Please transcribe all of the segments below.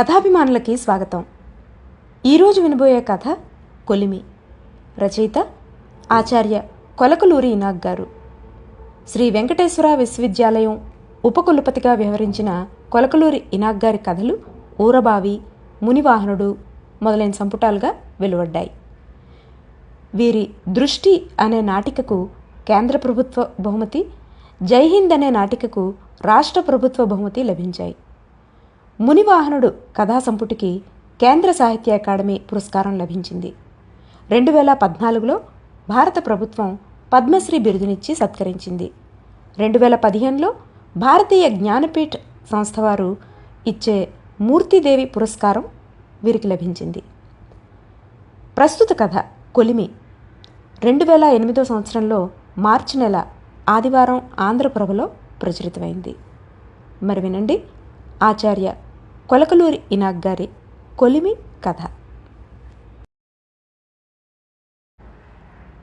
కథాభిమానులకి స్వాగతం. ఈరోజు వినబోయే కథ కొలిమి. రచయిత ఆచార్య కొలకలూరి ఇనాగ్ గారు. శ్రీ వెంకటేశ్వర విశ్వవిద్యాలయం ఉపకులపతిగా వ్యవహరించిన కొలకలూరి ఇనాగ్ గారి కథలు ఊరబావి మునివాహనుడు మొదలైన సంపుటాలుగా వెలువడ్డాయి. వీరి దృష్టి అనే నాటికకు కేంద్ర ప్రభుత్వ బహుమతి జై హింద్ అనే నాటికకు రాష్ట్ర ప్రభుత్వ బహుమతి లభించాయి. మునివాహనుడు కథా సంపుటికి కేంద్ర సాహిత్య అకాడమీ పురస్కారం లభించింది. రెండు వేల పద్నాలుగులో భారత ప్రభుత్వం పద్మశ్రీ బిరుదునిచ్చి సత్కరించింది. రెండు వేల పదిహేనులో భారతీయ జ్ఞానపీఠ్ సంస్థ వారు ఇచ్చే మూర్తిదేవి పురస్కారం వీరికి లభించింది. ప్రస్తుత కథ కొలిమి. రెండు వేల ఎనిమిదో సంవత్సరంలో మార్చి నెల ఆదివారం ఆంధ్రప్రభలో ప్రచురితమైంది. మరి వినండి. ఆచార్య కొలకలూరి ఇనాక్ గారి కొలిమి కథ.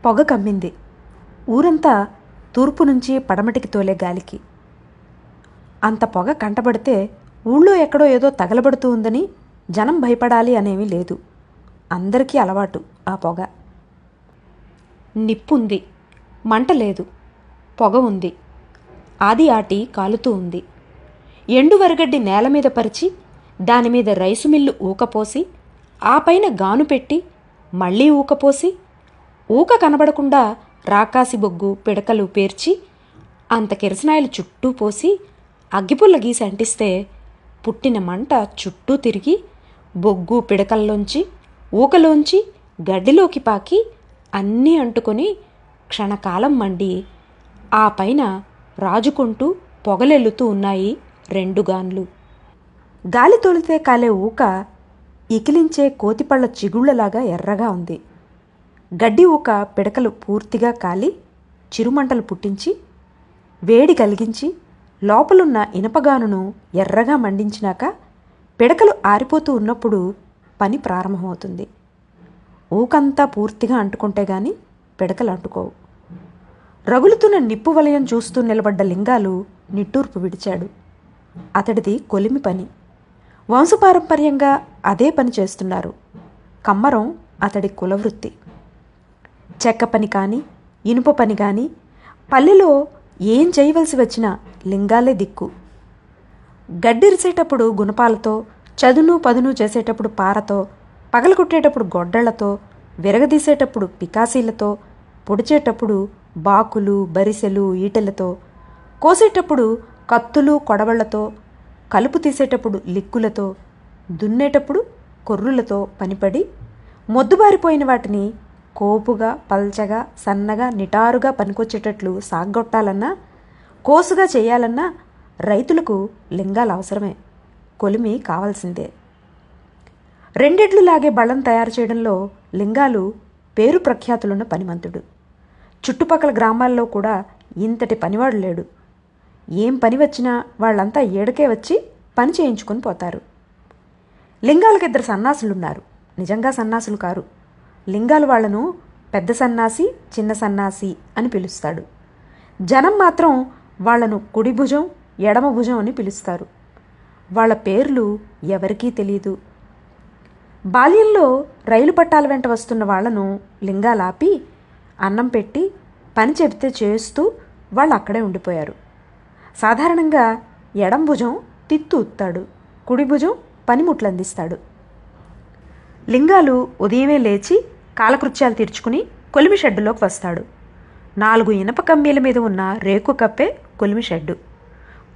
పొగ కమ్మింది. ఊరంతా తూర్పు నుంచి పడమటికి తోలే గాలికి. అంత పొగ కంటబడితే ఊళ్ళో ఎక్కడో ఏదో తగలబడుతూ ఉందని జనం భయపడాలి అనేమీ లేదు. అందరికీ అలవాటు ఆ పొగ. నిప్పుంది. మంట లేదు. పొగ ఉంది. ఆది ఆటి కాలుతూ ఉంది. ఎండు వరగడ్డి నేల మీద పరిచి దానిమీద రైసు మిల్లు ఊకపోసి ఆ పైన గాను పెట్టి మళ్ళీ ఊకపోసి ఊక కనబడకుండా రాకాసి బొగ్గు పిడకలు పేర్చి అంత కిరసనాయలు చుట్టూ పోసి అగ్గిపుల్ల గీసి అంటిస్తే పుట్టిన మంట చుట్టూ తిరిగి బొగ్గు పిడకల్లోంచి ఊకలోంచి గడ్డిలోకి పాకి అన్నీ అంటుకొని క్షణకాలం మండి ఆ పైన రాజుకుంటూ పొగలెల్లుతూ ఉన్నాయి రెండు గాన్లు. గాలి తోలితే కాలే ఊక ఇకిలించే కోతిపళ్ళ చిగుళ్ళలాగా ఎర్రగా ఉంది. గడ్డి ఊక పిడకలు పూర్తిగా కాలి చిరుమంటలు పుట్టించి వేడి కలిగించి లోపలున్న ఇనపగానును ఎర్రగా మండించినాక పిడకలు ఆరిపోతూ ఉన్నప్పుడు పని ప్రారంభమవుతుంది. ఊకంతా పూర్తిగా అంటుకుంటే గాని పిడకలు అంటుకోవు. రగులుతున్న నిప్పు వలయం చూస్తూ నిలబడ్డ లింగాలు నిట్టూర్పు విడిచాడు. అతడిది కొలిమి పని. వంశపారంపర్యంగా అదే పని చేస్తున్నారు. కమ్మరం అతడి కులవృత్తి. చెక్క పని కానీ ఇనుప పని కానీ పల్లెలో ఏం చేయవలసి వచ్చినా లింగాలే దిక్కు. గడ్డిరిసేటప్పుడు గుణపాలతో చదును పదును చేసేటప్పుడు పారతో పగలగొట్టేటప్పుడు గొడ్డళ్ళతో విరగదీసేటప్పుడు పికాసీలతో పొడిచేటప్పుడు బాకులు బరిసెలు ఈటెలతో కోసేటప్పుడు కత్తులు కొడవళ్ళతో కలుపు తీసేటప్పుడు లిక్కులతో దున్నేటప్పుడు కొర్రులతో పనిపడి మొద్దుబారిపోయిన వాటిని కోపుగా పల్చగా సన్నగా నిటారుగా పనికొచ్చేటట్లు సాగొట్టాలన్నా కోసుగా చేయాలన్నా రైతులకు లింగాలు అవసరమే. కొలిమి కావాల్సిందే. రెండెడ్లు లాగే బళ్ళం తయారు చేయడంలో లింగాలు పేరు ప్రఖ్యాతులున్న పనిమంతుడు. చుట్టుపక్కల గ్రామాల్లో కూడా ఇంతటి పనివాడు లేడు. ఏం పని వచ్చినా వాళ్ళంతా ఏడకే వచ్చి పని చేయించుకొని పోతారు. లింగాలకు ఇద్దరు సన్నాసులున్నారు. నిజంగా సన్నాసులు కారు. లింగాలు వాళ్ళను పెద్ద సన్నాసి చిన్న సన్నాసి అని పిలుస్తాడు. జనం మాత్రం వాళ్ళను కుడి భుజం ఎడమ భుజం అని పిలుస్తారు. వాళ్ళ పేర్లు ఎవరికీ తెలియదు బాల్యంలో రైలు పట్టాల వెంట వస్తున్న వాళ్ళను లింగాలాపి అన్నం పెట్టి పని చెబితే చేస్తూ వాళ్ళు అక్కడే ఉండిపోయారు. సాధారణంగా ఎడం భుజం తిత్తు ఉత్తాడు కుడి భుజం పనిముట్లు అందిస్తాడు లింగాలు ఉదయమే లేచి కాలకృత్యాలు తీర్చుకుని కొలిమి షెడ్డులోకి వస్తాడు. నాలుగు ఇనప కమ్మీల మీద ఉన్న రేకు కప్పే కొలిమి షెడ్డు.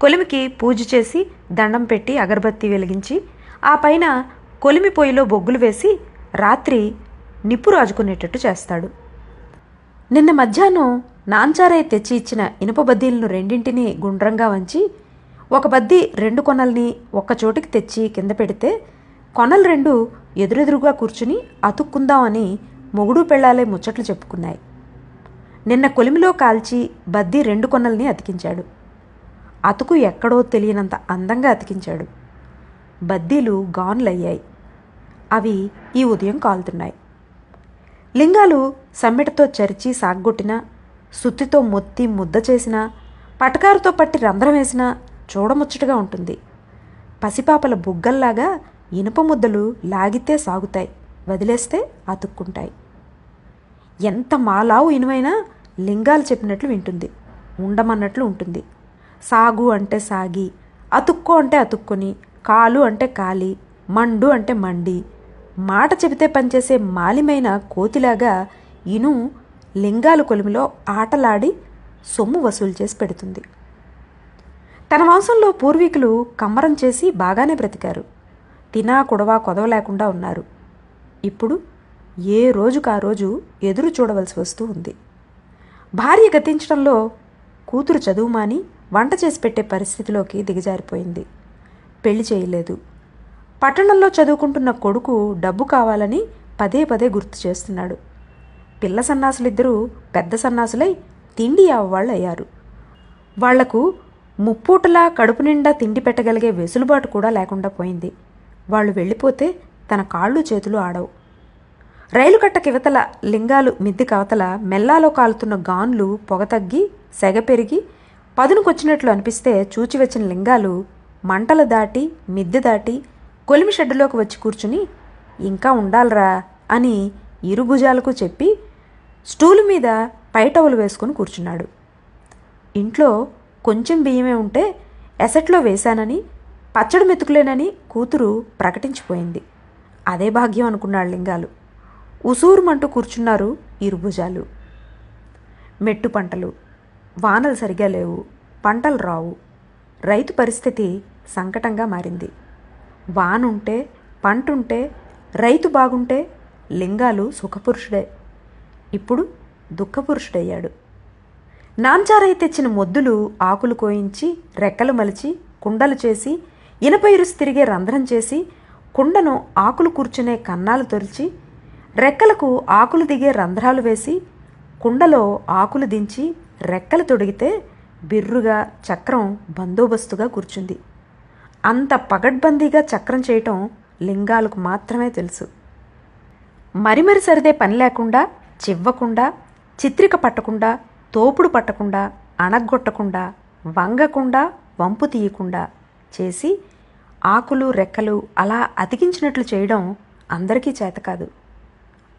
కొలిమికి పూజ చేసి దండం పెట్టి అగరబత్తి వెలిగించి ఆ పైన కొలిమి పొయ్యిలో బొగ్గులు వేసి రాత్రి నిప్పు రాజుకునేటట్టు చేస్తాడు. నిన్న మధ్యాహ్నం నాంచారయ్య తెచ్చి ఇచ్చిన ఇనుప బద్దీలను రెండింటినీ గుండ్రంగా వంచి ఒక బద్దీ రెండు కొనల్ని ఒక్కచోటికి తెచ్చి కింద పెడితే కొనలు రెండు ఎదురెదురుగా కూర్చుని అతుక్కుందామని మొగుడు పెళ్ళాలే ముచ్చట్లు చెప్పుకున్నాయి. నిన్న కొలిమిలో కాల్చి బద్దీ రెండు కొనల్ని అతికించాడు. అతుకు ఎక్కడో తెలియనంత అందంగా అతికించాడు. బద్దీలు గాన్లయ్యాయి. అవి ఈ ఉదయం కాలుతున్నాయి. లింగాలు సమ్మెటతో చరిచి సాగ్గొట్టినా సుత్తితో మొత్తి ముద్ద చేసినా పటకారుతో పట్టి రంధ్రం వేసినా చూడముచ్చటగా ఉంటుంది. పసిపాపల బుగ్గల్లాగా ఇనుప ముద్దలు లాగితే సాగుతాయి వదిలేస్తే అతుక్కుంటాయి. ఎంత మాలావు ఇనువైనా లింగాలు చెప్పినట్లు వింటుంది ఉండమన్నట్లు ఉంటుంది. సాగు అంటే సాగి అతుక్కో అంటే అతుక్కొని కాలు అంటే కాలి మండు అంటే మండి మాట చెబితే పనిచేసే మాలిమైన కోతిలాగా ఇను లింగాలు కొలిమిలో ఆటలాడి సొమ్ము వసూలు చేసి పెడుతుంది. తన వంశంలో పూర్వీకులు కమ్మరం చేసి బాగానే బ్రతికారు. తినా కుడవా కొదవ లేకుండా ఉన్నారు. ఇప్పుడు ఏ రోజుకు ఆ రోజు ఎదురు చూడవలసి వస్తూ ఉంది. భార్య గతించడంలో కూతురు చదువు మాని వంట చేసి పెట్టే పరిస్థితిలోకి దిగజారిపోయింది. పెళ్ళి చేయలేదు. పట్టణంలో చదువుకుంటున్న కొడుకు డబ్బు కావాలని పదే పదే గుర్తు చేస్తున్నాడు. పిల్ల సన్నాసులిద్దరూ పెద్ద సన్నాసులై తిండి వాళ్ళు అయ్యారు వాళ్ళకు ముప్పూటలా కడుపు నిండా తిండి పెట్టగలిగే వెసులుబాటు కూడా లేకుండా పోయింది. వాళ్ళు వెళ్ళిపోతే తన కాళ్ళు చేతులు ఆడవు. రైలు కట్ట కివతల లింగాలు మిద్ది కవతల మెల్లాలో కాలుతున్న గాన్లు పొగ తగ్గి సెగ పెరిగి పదునుకొచ్చినట్లు అనిపిస్తే చూచి వచ్చిన లింగాలు మంటలు దాటి మిద్దె దాటి కొలిమి షెడ్డులోకి వచ్చి కూర్చుని ఇంకా ఉండాలరా అని ఇరుభుజాలకు చెప్పి స్టూలు మీద పైటవులు వేసుకుని కూర్చున్నాడు. ఇంట్లో కొంచెం బియ్యమే ఉంటే ఎసట్లో వేశానని పచ్చడి మెతుకులేనని కూతురు ప్రకటించిపోయింది. అదే భాగ్యం అనుకున్నాడు లింగాలు. ఉసూరుమంటూ కూర్చున్నారు ఇరుభుజాలు. మెట్టు పంటలు. వానలు సరిగా లేవు. పంటలు రావు. రైతు పరిస్థితి సంకటంగా మారింది. వానుంటే పంటుంటే రైతు బాగుంటే లింగాలు సుఖపురుషుడే. ఇప్పుడు దుఃఖపురుషుడయ్యాడు. నాంచారై తెచ్చిన మొద్దులు ఆకులు కోయించి రెక్కలు మలిచి కుండలు చేసి ఇనప ఇరుసు తిరిగే రంధ్రం చేసి కుండను ఆకులు కూర్చునే కన్నాలు తొలిచి రెక్కలకు ఆకులు దిగే రంధ్రాలు వేసి కుండలో ఆకులు దించి రెక్కలు తొడిగితే బిర్రుగా చక్రం బందోబస్తుగా కూర్చుంది. అంత పగడ్బందీగా చక్రం చేయటం లింగాలకు మాత్రమే తెలుసు. మరి మరి సరిదే పని లేకుండా చివ్వకుండా చిత్రిక పట్టకుండా తోపుడు పట్టకుండా అణగొట్టకుండా వంగకుండా వంపు తీయకుండా చేసి ఆకులు రెక్కలు అలా అతికించినట్లు చేయడం అందరికీ చేత కాదు.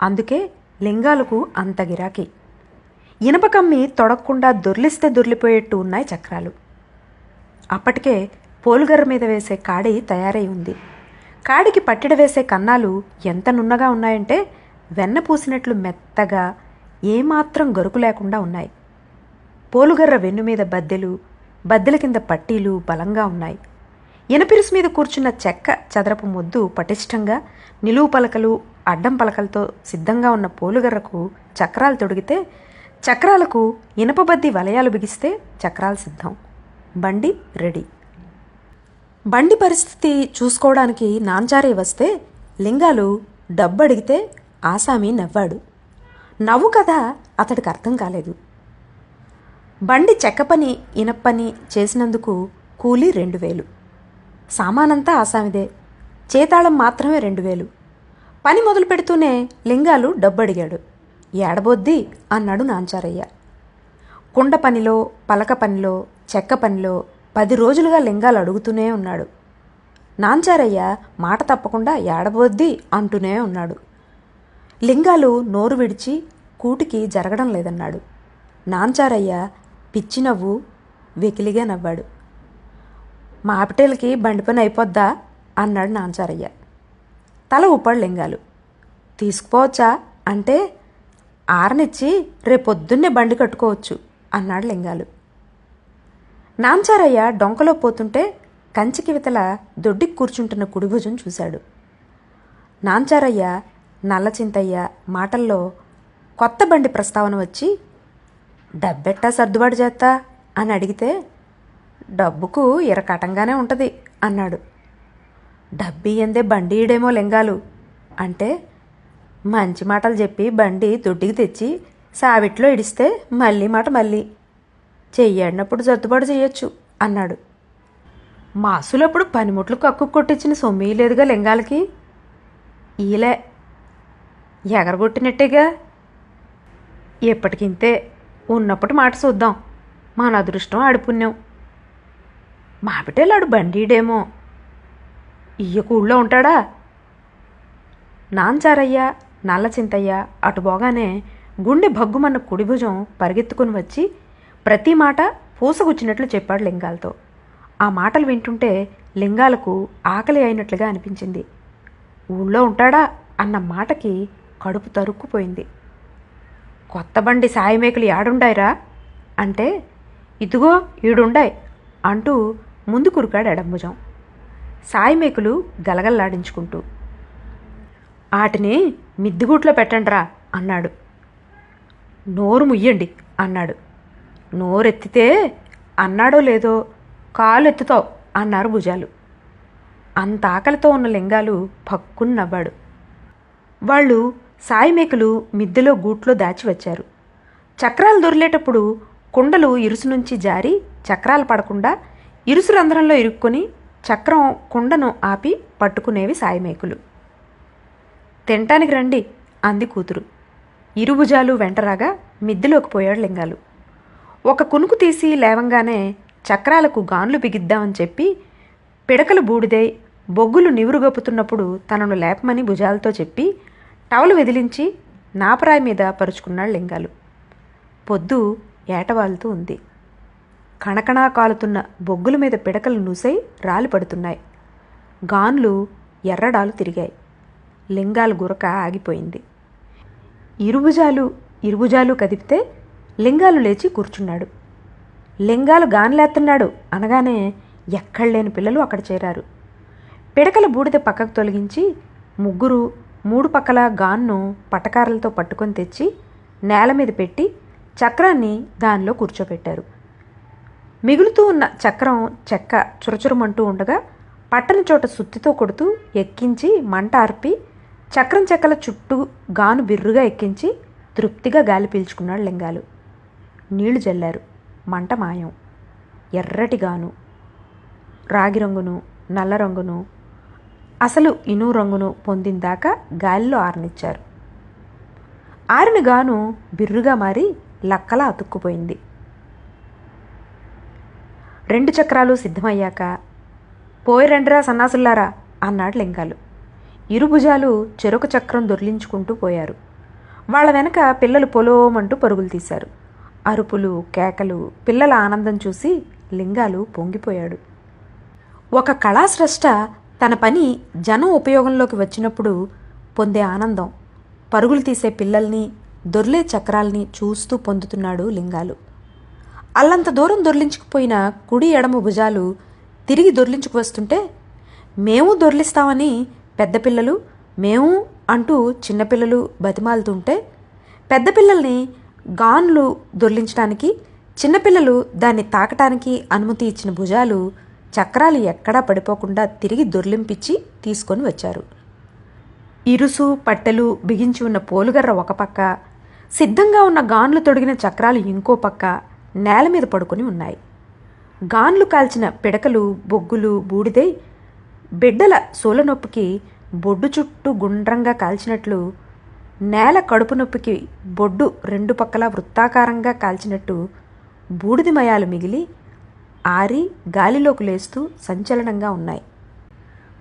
అందుకే లింగాలకు అంత గిరాకీ. ఇనప కమ్మి తొడక్కుండా దొర్లిస్తే దొర్లిపోయేట్టు ఉన్నాయి చక్రాలు. అప్పటికే పోలుగర్ర మీద వేసే కాడి తయారై ఉంది. కాడికి పట్టిడ వేసే కన్నాలు ఎంత నున్నగా ఉన్నాయంటే వెన్న పూసినట్లు మెత్తగా ఏమాత్రం గరుకు లేకుండా ఉన్నాయి. పోలుగర్ర వెన్ను మీద బద్దెలు బద్దెల కింద పట్టీలు బలంగా ఉన్నాయి. ఇనపిరుసు మీద కూర్చున్న చెక్క చదరపు మొద్దు పటిష్టంగా నిలువు పలకలు అడ్డం పలకలతో సిద్ధంగా ఉన్న పోలుగర్రకు చక్రాలు తొడిగితే చక్రాలకు ఇనపబద్ది వలయాలు బిగిస్తే చక్రాలు సిద్ధం. బండి రెడీ. బండి పరిస్థితి చూసుకోవడానికి నాంచారే వస్తే లింగాలు డబ్బు అడిగితే ఆసామి నవ్వాడు. నవ్వు కదా అతడికి అర్థం కాలేదు. బండి చెక్క పని ఇనప్పని చేసినందుకు కూలీ రెండు వేలు. సామానంతా ఆసామిదే. చేతాళం మాత్రమే రెండు వేలు. పని మొదలు పెడుతూనే లింగాలు డబ్బు అడిగాడు ఏడబొద్ది అన్నాడు నాంచారయ్య. కుండ పనిలో పలక పనిలో చెక్క పనిలో పది రోజులుగా లింగాలు అడుగుతూనే ఉన్నాడు. నాంచారయ్య మాట తప్పకుండా ఏడబోద్ది అంటూనే ఉన్నాడు. లింగాలు నోరు విడిచి కూటికి జరగడం లేదన్నాడు. నాంచారయ్య పిచ్చి నవ్వు వెకిలిగా నవ్వాడు. మాపిటేలకి బండి పని అయిపోద్దా? అన్నాడు నాంచారయ్య. తల ఉప్పాడు లింగాలు. తీసుకుపోవచ్చా? అంటే ఆరనిచ్చి రేపొద్దున్నే బండి కట్టుకోవచ్చు అన్నాడు లింగాలు. నాంచారయ్య డొంకలో పోతుంటే కంచికి వితల దొడ్డికి కూర్చుంటున్న కుడిభుజం చూశాడు. నాంచారయ్య నల్లచింతయ్య మాటల్లో కొత్త బండి ప్రస్తావన వచ్చి డబ్బెట్టా సర్దుబాటు చేస్తా అని అడిగితే డబ్బుకు ఇరకటంగానే ఉంటుంది అన్నాడు. డబ్బియ్యందే బండి ఈడేమో లింగాలు అంటే మంచి మాటలు చెప్పి బండి దొడ్డికి తెచ్చి సావిట్లో ఇడిస్తే మళ్ళీ మాట మళ్ళీ. చెయ్యడినప్పుడు సర్దుబాటు చేయొచ్చు అన్నాడు. మాసులప్పుడు పనిముట్లు కక్కు కొట్టించిన సొమ్మి లేదుగా లింగాలకి? ఈలే ఎగరగొట్టినట్టేగా? ఎప్పటికింతే ఉన్నప్పటి మాట చూద్దాం మన అదృష్టం ఆడిపుణ్యం. మాపిటేలాడు బండీడేమో. ఇయ్యకు ఊళ్ళో ఉంటాడా? నాంచారయ్య నల్లచింతయ్య అటు అటుబోగానే గుండె భగ్గుమన్న కుడి భుజం పరిగెత్తుకుని వచ్చి ప్రతి మాట పూసగుచ్చినట్లు చెప్పాడు లింగాలతో. ఆ మాటలు వింటుంటే లింగాలకు ఆకలి అయినట్లుగా అనిపించింది. ఊళ్ళో ఉంటాడా? అన్న మాటకి కడుపు తరుక్కుపోయింది. కొత్త బండి సాయమేకులు యాడుండాయిరా? అంటే ఇదిగో ఈడుండాయ్ అంటూ ముందు కురికాడు ఎడంభుజం. సాయమేకులు గలగల్లాడించుకుంటూ ఆటిని మిద్దిగూట్లో పెట్టండిరా అన్నాడు. నోరు ముయ్యండి అన్నాడు. నోరెత్తితే అన్నాడో లేదో కాలు ఎత్తుతావు అన్నారు భుజాలు. అంత ఆకలితో ఉన్న లింగాలు పక్కుని నవ్వాడు వాళ్ళు సాయిమేకలు మిద్దెలో గూట్లో దాచి వచ్చారు. చక్రాలు దొరిలేటప్పుడు కుండలు ఇరుసు నుంచి జారి చక్రాలు పడకుండా ఇరుసు రంధ్రంలో ఇరుక్కొని చక్రం కుండను ఆపి పట్టుకునేవి సాయిమేకులు. తినటానికి రండి అంది కూతురు. ఇరుభుజాలు వెంటరాగా మిద్దెలోకి పోయాడు లింగాలు. ఒక కునుకు తీసి లేవంగానే చక్రాలకు గాన్లు బిగిద్దామని చెప్పి పిడకలు బూడిదై బొగ్గులు నివురుగొప్పుతున్నప్పుడు తనను లేపమని భుజాలతో చెప్పి టవలు వెదిలించి నాపరాయి మీద పరుచుకున్నాడు లింగాలు. పొద్దు ఏటవాలుతూ ఉంది. కణకణా కాలుతున్న బొగ్గుల మీద పిడకలు నూసై రాలి పడుతున్నాయి. గాన్లు ఎర్రడాలు తిరిగాయి. లింగాలు గురక ఆగిపోయింది. ఇరుభుజాలు ఇరుభుజాలు కదిపితే లింగాలు లేచి కూర్చున్నాడు. లింగాలు గాన్లేస్తున్నాడు అనగానే ఎక్కడలేని పిల్లలు అక్కడ చేరారు. పిడకల బూడిద పక్కకు తొలగించి ముగ్గురు మూడు పక్కల గాన్ను పటకారలతో పట్టుకొని తెచ్చి నేల మీద పెట్టి చక్రాన్ని దానిలో కూర్చోబెట్టారు మిగులుతూ ఉన్న చక్రం చెక్క చురచురమంటూ ఉండగా పట్టని చోట సుత్తితో కొడుతూ ఎక్కించి మంట ఆర్పి చక్రం చెక్కల చుట్టూ గాను బిర్రుగా ఎక్కించి తృప్తిగా గాలి పీల్చుకున్నాడు లింగాలు. నీళ్ళు జల్లారు. మంట మాయం. ఎర్రటి గాను. రాగి రంగును నల్ల రంగును అసలు ఇను రంగును పొందిందాకా గాలిలో ఆరనిచ్చారు. ఆరిన గాను బిర్రుగా మారి లక్కలా అతుక్కుపోయింది. రెండు చక్రాలు సిద్ధమయ్యాక పోయిరండ్రా సన్నాసుల్లారా అన్నాడు లింగాలు. ఇరుభుజాలు చెరొక చక్రం దొర్లించుకుంటూ పోయారు. వాళ్ళ వెనక పిల్లలు పొలోమంటూ పరుగులు తీశారు. అరుపులు కేకలు పిల్లల ఆనందం చూసి లింగాలు పొంగిపోయాడు. ఒక కళాస్రష్ట తన పని జనం ఉపయోగంలోకి వచ్చినప్పుడు పొందే ఆనందం. పరుగులు తీసే పిల్లల్ని దొర్లే చక్రాల్ని చూస్తూ పొందుతున్నాడు లింగాలు. అల్లంత దూరం దొర్లించుకుపోయిన కుడి ఎడమ భుజాలు తిరిగి దొర్లించుకు వస్తుంటే మేము దొర్లిస్తామని పెద్దపిల్లలు మేము అంటూ చిన్నపిల్లలు బతిమాలుతుంటే పెద్దపిల్లల్ని గాన్లు దొర్లించడానికి చిన్నపిల్లలు దాన్ని తాకటానికి అనుమతి ఇచ్చిన భుజాలు చక్రాలు ఎక్కడా పడిపోకుండా తిరిగి దొర్లింపిచ్చి తీసుకొని వచ్చారు. ఇరుసు పట్టెలు బిగించి ఉన్న పోలుగర్ర ఒక పక్క సిద్ధంగా ఉన్న గాన్లు తొడిగిన చక్రాలు ఇంకో పక్క నేల మీద పడుకొని ఉన్నాయి. గాన్లు కాల్చిన పిడకలు బొగ్గులు బూడిదై బిడ్డల సోలనొప్పికి బొడ్డు చుట్టూ గుండ్రంగా కాల్చినట్లు నేల కడుపు నొప్పికి బొడ్డు రెండు పక్కల వృత్తాకారంగా కాల్చినట్టు బూడిదిమయాలు మిగిలి ఆరి గాలిలోకి లేస్తూ సంచలనంగా ఉన్నాయి.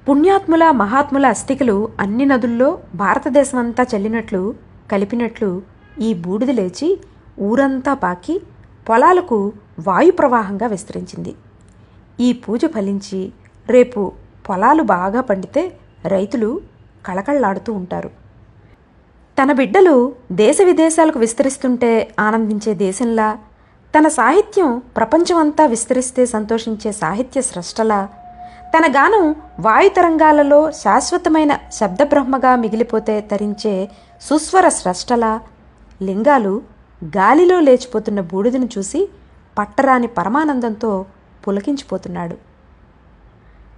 పుణ్యాత్ముల మహాత్ముల అస్థికలు అన్ని నదుల్లో భారతదేశమంతా చెల్లినట్లు కలిపినట్లు ఈ బూడిద లేచి ఊరంతా పాకి పొలాలకు వాయు ప్రవాహంగా విస్తరించింది. ఈ పూజ ఫలించి రేపు పొలాలు బాగా పండితే రైతులు కళకళలాడుతూ ఉంటారు. తన బిడ్డలు దేశ విదేశాలకు విస్తరిస్తుంటే ఆనందించే దేశంలా తన సాహిత్యం ప్రపంచమంతా విస్తరిస్తే సంతోషించే సాహిత్య స్రష్టలా తన గానం వాయుతరంగాలలో శాశ్వతమైన శబ్దబ్రహ్మగా మిగిలిపోతే తరించే సుస్వర స్రష్టలా లింగాలు గాలిలో లేచిపోతున్న బూడిదను చూసి పట్టరాని పరమానందంతో పులకించిపోతున్నాడు.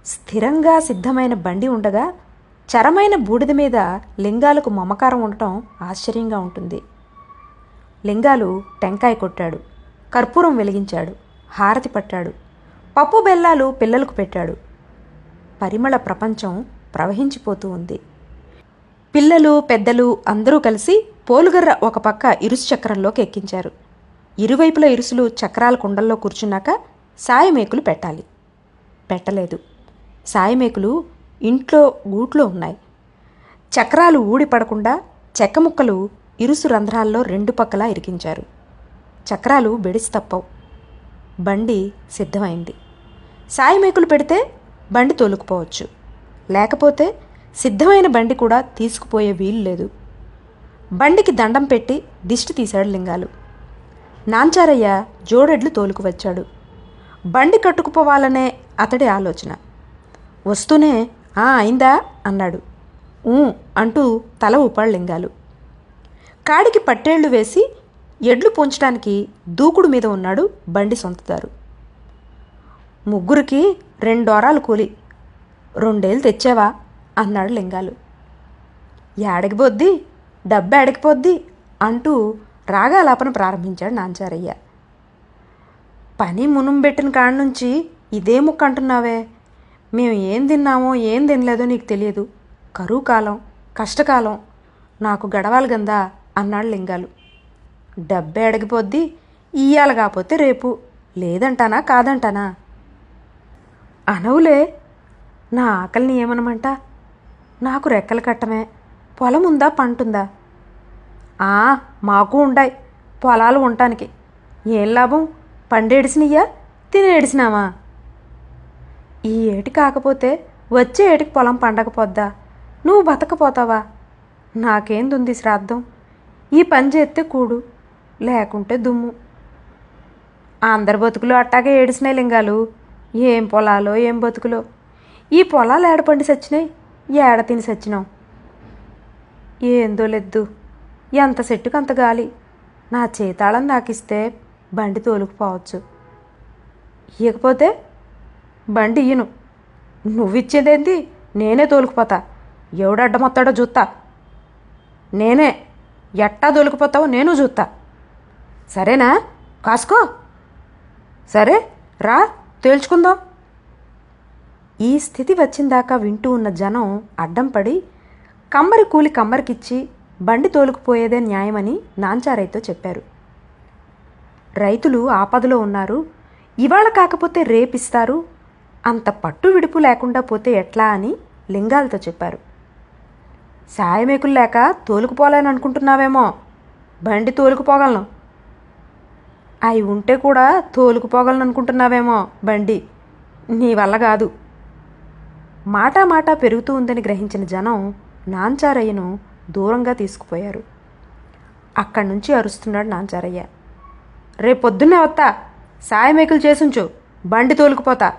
స్థిరంగా సిద్ధమైన బండి ఉండగా చరమైన బూడిద మీద లింగాలకు మమకారం ఉండటం ఆశ్చర్యంగా ఉంటుంది. లింగాలు టెంకాయ కొట్టాడు. కర్పూరం వెలిగించాడు. హారతి పట్టాడు. పప్పు బెల్లాలు పిల్లలకు పెట్టాడు. పరిమళ ప్రపంచం ప్రవహించిపోతూ ఉంది. పిల్లలు పెద్దలు అందరూ కలిసి పోలుగర్ర ఒక పక్క ఇరుసు చక్రంలోకి ఎక్కించారు. ఇరువైపుల ఇరుసులు చక్రాల కుండల్లో కూర్చున్నాక సాయమేకులు పెట్టాలి. పెట్టలేదు. సాయమేకులు ఇంట్లో గూట్లో ఉన్నాయి. చక్రాలు ఊడి పడకుండా చెక్క ముక్కలు ఇరుసు రంధ్రాల్లో రెండు పక్కలా ఇరికించారు. చక్రాలు బెడిసి తప్పవు. బండి సిద్ధమైంది. సాయి మేకులు పెడితే బండి తోలుకుపోవచ్చు. లేకపోతే సిద్ధమైన బండి కూడా తీసుకుపోయే వీలు లేదు. బండికి దండం పెట్టి దిష్టి తీశాడు లింగాలు. నాంచారయ్య జోడెడ్లు తోలుకు వచ్చాడు బండి కట్టుకుపోవాలనే అతడి ఆలోచన. వస్తూనే ఆ అయిందా? అన్నాడు. ఊ అంటూ తల ఊపాడు లింగాలు. కాడికి పట్టేళ్ళు వేసి ఎడ్లు పొంచడానికి దూకుడు మీద ఉన్నాడు బండి సొంతదారు. ముగ్గురికి రెండోరాలు కూలి. రెండేళ్ళు తెచ్చావా? అన్నాడు లింగాలు. ఏడగిపోద్ది డబ్బు ఏడగిపోద్ది అంటూ రాగాలాపన ప్రారంభించాడు నాంచారయ్య. పని మునుం పెట్టిన కాడ నుంచి ఇదే ముక్క అంటున్నావే? మేము ఏం తిన్నామో ఏం తినలేదో నీకు తెలియదు. కరువు కాలం కష్టకాలం. నాకు గడవాలి గందా అన్నాడు లింగాలు. డబ్బే ఎడగిపోద్ది ఇయ్యాల కాకపోతే రేపు. లేదంటానా కాదంటానా? అనవులే నా ఆకలిని ఏమనమంట? నాకు రెక్కలు కట్టమే పొలం ఉందా పంటుందా? ఆ మాకు ఉండాయి పొలాలు ఉండటానికి. ఏం లాభం? పండేడిసినయ్యా తినేడిసినామా ఈ ఏటి కాకపోతే వచ్చే ఏటికి పొలం పండకపోద్దా? నువ్వు బతకపోతావా? నాకేందుంది శ్రాద్ధం? ఈ పని చేస్తే కూడు. లేకుంటే దుమ్ము. అందరి బతుకులు అట్టాగే ఏడిసినాయి లింగాలు. ఏం పొలాలో ఏం బతుకులో. ఈ పొలాలు ఏడపండి సచ్చినాయి ఏడ తిని సచ్చినాం. ఏందో లెద్దు ఎంత చెట్టుకు అంత గాలి. నా చేతాళం నాకిస్తే బండి తోలుకుపోవచ్చు. ఇకపోతే బండి ఇయ్యను. నువ్విచ్చేదేంది? నేనే తోలుకుపోతా. ఎవడడ్డమొత్తాడో చూస్తా నేనే. ఎట్టా తోలుకుపోతావో నేను చూస్తా సరేనా? కాసుకో? సరే రా తేల్చుకుందాం. ఈ స్థితి వచ్చిందాకా వింటూ ఉన్న జనం అడ్డం పడి కమ్మరి కూలి కమ్మరికిచ్చి బండి తోలుకుపోయేదే న్యాయమని నాంచారైతో చెప్పారు. రైతులు ఆపదలో ఉన్నారు. ఇవాళ కాకపోతే రేపిస్తారు. అంత పట్టు విడుపు లేకుండా పోతే ఎట్లా అని లింగాలతో చెప్పారు. సాయమేకులు లేక తోలుకుపోలేననుకుంటున్నావేమో బండి తోలుకుపోగలను. అవి ఉంటే కూడా తోలుకుపోగలను అనుకుంటున్నావేమో బండి. నీ వల్ల కాదు. మాటా మాటా పెరుగుతూ ఉందని గ్రహించిన జనం నాంచారయ్యను దూరంగా తీసుకుపోయారు. అక్కడి నుంచి అరుస్తున్నాడు నాంచారయ్య. రేపు పొద్దున్నే వస్తా సాయమేకులు చేసుంచు. బండి తోలుకుపోతా.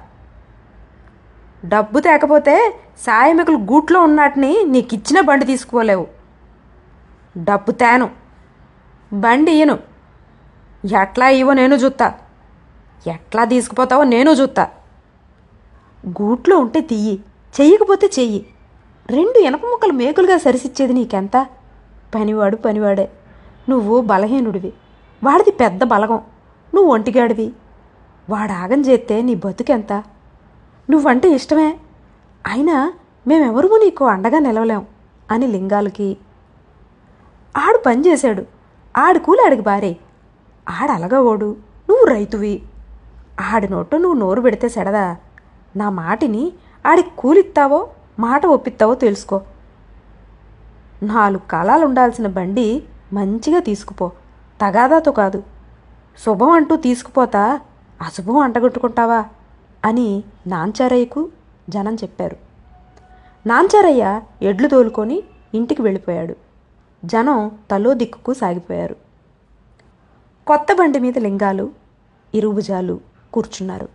డబ్బు తేకపోతే సాయమేకులు గూట్లో ఉన్నాటిని నీకు ఇచ్చిన బండి తీసుకోలేవు. డబ్బు తేను. బండి ఇయ్యను. ఎట్లా ఇవో నేను చూస్తా ఎట్లా తీసుకుపోతావో నేను చూస్తా గూట్లో ఉంటే తీయి చెయ్యకపోతే చెయ్యి. రెండు ఇనప ముక్కలు మేకులుగా సరిసిచ్చేది నీకెంత? పనివాడు పనివాడే. నువ్వు బలహీనుడివి. వాడిది పెద్ద బలగం. నువ్వు ఒంటిగాడివి. వాడు ఆగం చేస్తే నీ బతుకెంత? నువ్వంటే ఇష్టమే. అయినా మేమెవరము నీకు అండగా నిలవలేం అని లింగాలకి. ఆడు పని చేశాడు. ఆడు కూలి ఆడికి బారే. ఆడలగవోడు. నువ్వు రైతువి. ఆడి నోట్లో నువ్వు నోరు పెడితే సెడదా? నా మాటిని ఆడికి కూలిస్తావో మాట ఒప్పిస్తావో తెలుసుకో. నాలుగు కాలాలు ఉండాల్సిన బండి మంచిగా తీసుకుపో. తగాదాతో కాదు. శుభం అంటూ తీసుకుపోతా అశుభం అంటగొట్టుకుంటావా? అని నాంచారయ్యకు జనం చెప్పారు. నాంచారయ్య ఎడ్లు తోలుకొని ఇంటికి వెళ్ళిపోయాడు. జనం తలో దిక్కుకు సాగిపోయారు. కొత్త బండి మీద లింగాలు ఇరుభుజాలు కూర్చున్నారు.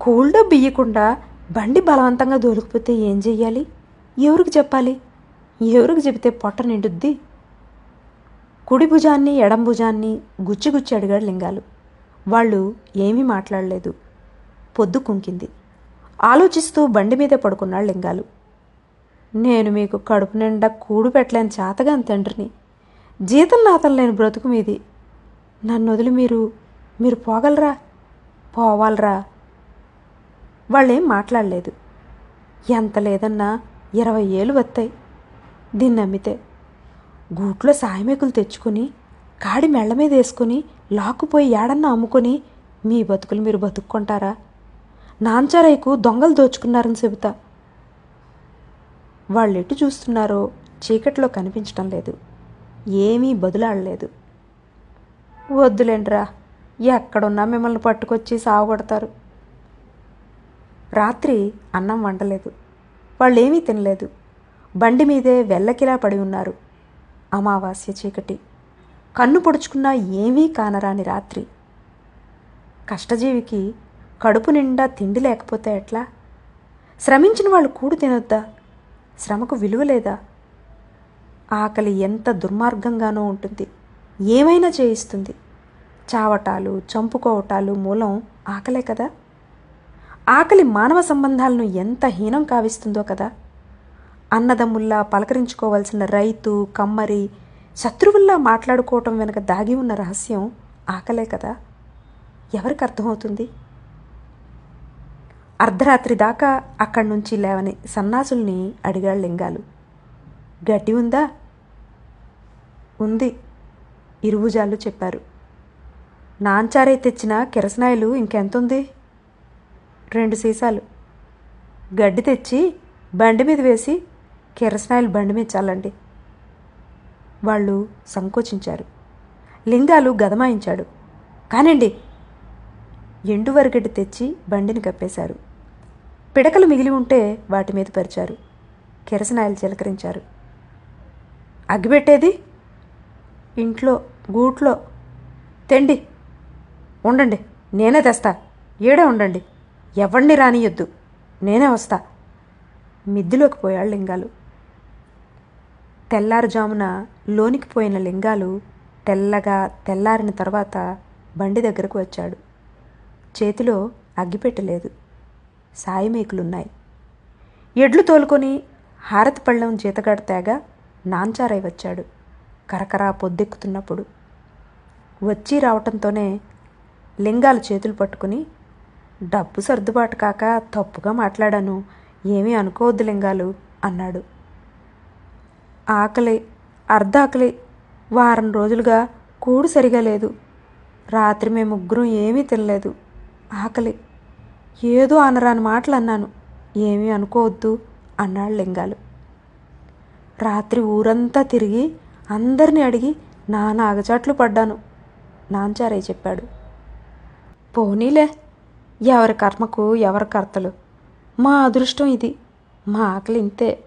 కోల్డో బియ్యకుండా బండి బలవంతంగా దొరికిపోతే ఏం చెయ్యాలి? ఎవరికి చెప్పాలి? ఎవరికి చెబితే పొట్ట నిండుద్ది? కుడి భుజాన్ని ఎడం భుజాన్ని గుచ్చి గుచ్చి అడిగాడు లింగాలు. వాళ్ళు ఏమీ మాట్లాడలేదు. పొద్దు కుంకింది. ఆలోచిస్తూ బండి మీదే పడుకున్నాడు లింగాలు. నేను మీకు కడుపు నిండా కూడు పెట్టలేని చేతగాని తండ్రిని. జీతం నాతం లేని బ్రతుకు మీది. నన్ను వదిలి మీరు మీరు పోగలరా? పోవాలరా? వాళ్ళేం మాట్లాడలేదు. ఎంత లేదన్నా ఇరవై ఏళ్ళు వస్తాయి దీన్ని నమ్మితే గూట్లో సాయమేకులు తెచ్చుకుని కాడి మెళ్ళ మీద వేసుకుని లాక్కుపోయి ఏడన్నా అమ్ముకొని మీ బతుకులు మీరు బతుక్కుంటారా? నాంచారైకు దొంగలు దోచుకున్నారని చెబుతా. వాళ్ళు ఎటు చూస్తున్నారో చీకట్లో కనిపించటం లేదు. ఏమీ బదులాడలేదు. వద్దులేండిరా ఎక్కడున్నా మిమ్మల్ని పట్టుకొచ్చి సావగొడతారు రాత్రి అన్నం వండలేదు వాళ్ళేమీ తినలేదు. బండి మీదే వెల్లకిలా పడి ఉన్నారు అమావాస్య చీకటి. కన్ను పొడుచుకున్నా ఏమీ కానరాని రాత్రి. కష్టజీవికి కడుపు నిండా తిండి లేకపోతే ఎట్లా? శ్రమించిన వాళ్ళు కూడు తినొద్దా? శ్రమకు విలువ లేదా? ఆకలి ఎంత దుర్మార్గంగానో ఉంటుంది. ఏమైనా చేయిస్తుంది. చావటాలు చంపుకోవటాలు మూలం ఆకలే కదా. ఆకలి మానవ సంబంధాలను ఎంత హీనం కావిస్తుందో కదా. అన్నదమ్ముల్లా పలకరించుకోవాల్సిన రైతు కమ్మరి శత్రువుల్లా మాట్లాడుకోవటం వెనుక దాగి ఉన్న రహస్యం ఆకలే కదా. ఎవరికి అర్థమవుతుంది? అర్ధరాత్రి దాకా అక్కడి నుంచి లేవని సన్నాసుల్ని అడిగాడు లింగాలు. గడ్డి ఉందా? ఉంది. ఇరువుజాళ్ళు చెప్పారు. నాంచారే తెచ్చిన కిరసనాయలు ఇంకెంతుంది? రెండు సీసాలు. గడ్డి తెచ్చి బండి మీద వేసి కిరసనాయలు బండి మీద చల్లండి. వాళ్ళు సంకోచించారు. లింగాలు గదమాయించాడు. కానండి ఎండు వరగడ్డి తెచ్చి బండిని కప్పేశారు. పిడకలు మిగిలి ఉంటే వాటి మీద పరిచారు. కిరసనాయలు చిలకరించారు. అగ్గిపెట్టేది ఇంట్లో గూట్లో. తెండి. ఉండండి. నేనే తెస్తా. ఏడే ఉండండి. ఎవరిని రానియొద్దు నేనే వస్తా. మిద్దిలోకి పోయాడు లింగాలు. తెల్లారుజామున లోనికి పోయిన లింగాలు తెల్లగా తెల్లారిన తర్వాత బండి దగ్గరకు వచ్చాడు. చేతిలో అగ్గిపెట్టలేదు. సాయమేకులున్నాయి. ఎడ్లు తోలుకొని హారతి పళ్ళం జీతగాడు తేగా నాంచారై వచ్చాడు. కరకరా పొద్దెక్కుతున్నప్పుడు వచ్చి రావటంతోనే లింగాలు చేతులు పట్టుకుని డబ్బు సర్దుబాటు కాక తప్పుగా మాట్లాడాను ఏమీ అనుకోవద్దు లింగాలు అన్నాడు. ఆకలి అర్ధాకలి వారం రోజులుగా కూడు సరిగా లేదు. రాత్రి మేము ముగ్గురం ఏమీ తినలేదు. ఆకలి ఏదో అనరాని మాటలు అన్నాను ఏమీ అనుకోవద్దు అన్నాడు లింగాలు. రాత్రి ఊరంతా తిరిగి అందరినీ అడిగి నానా అగచాట్లు పడ్డాను. నాంచారయ్య చెప్పాడు. పోనీలే ఎవరి కర్మకు ఎవరి కర్తలు? మా అదృష్టం ఇది మా ఆకలి ఇంతే.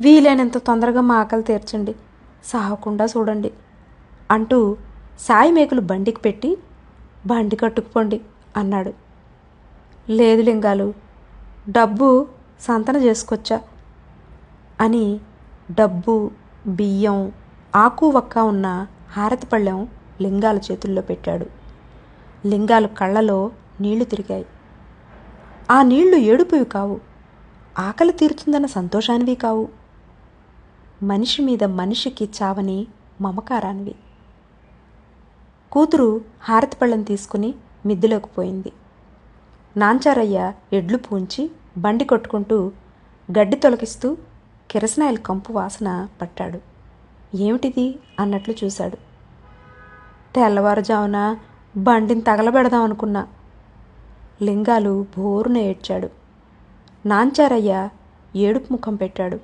వీలైనంత తొందరగా మా ఆకలి తీర్చండి సాగకుండా చూడండి అంటూ సాయి మేకులు బండికి పెట్టి బండి కట్టుకుపోండి అన్నాడు. లేదు లింగాలు డబ్బు సంతన చేసుకొచ్చా అని డబ్బు బియ్యం ఆకు వక్క ఉన్న హారతి పళ్ళెం లింగాల చేతుల్లో పెట్టాడు. లింగాలు కళ్ళలో నీళ్ళు తిరిగాయి. ఆ నీళ్ళు ఏడుపువి కావు. ఆకలి తీరుతుందన్న సంతోషానివి కావు. మనిషి మీద మనిషికి చావని మమకారానివి. కూతురు హారతి పళ్ళెం తీసుకుని మిద్దిలోకి పోయింది. నాంచారయ్య ఎడ్లు పూంచి బండి కొట్టుకుంటూ గడ్డి తొలగిస్తూ కిరసనాయిల కంపు వాసన పట్టాడు. ఏమిటిది? అన్నట్లు చూశాడు. తెల్లవారుజామున బండిని తగలబెడదాం అనుకున్నా లింగాలు బోరున ఏడ్చాడు. నాంచారయ్య ఏడుపు ముఖం పెట్టాడు.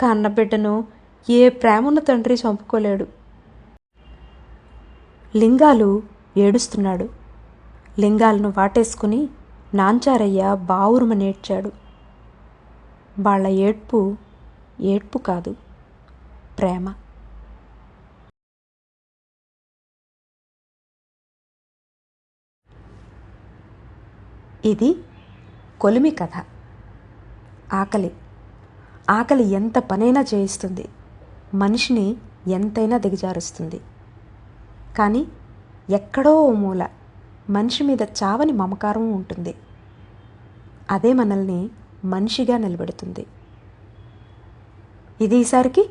కన్నబిడ్డను ఏ ప్రేమన్న తండ్రి చంపుకోలేడు. లింగాలు ఏడుస్తున్నాడు. లింగాలను వాటేసుకుని నాంచారయ్య బావురుమనేడ్చాడు వాళ్ళ ఏడ్పు ఏడ్పు కాదు. ప్రేమ. ఇది కొలిమి కథ. ఆకలి. ఆకలి ఎంత పనైనా చేయిస్తుంది. మనిషిని ఎంతైనా దిగజారుస్తుంది. కానీ ఎక్కడో ఓ మూల మనిషి మీద చావని మమకారం ఉంటుంది. అదే మనల్ని మనిషిగా నిలబెడుతుంది. ఇది ఈసారికి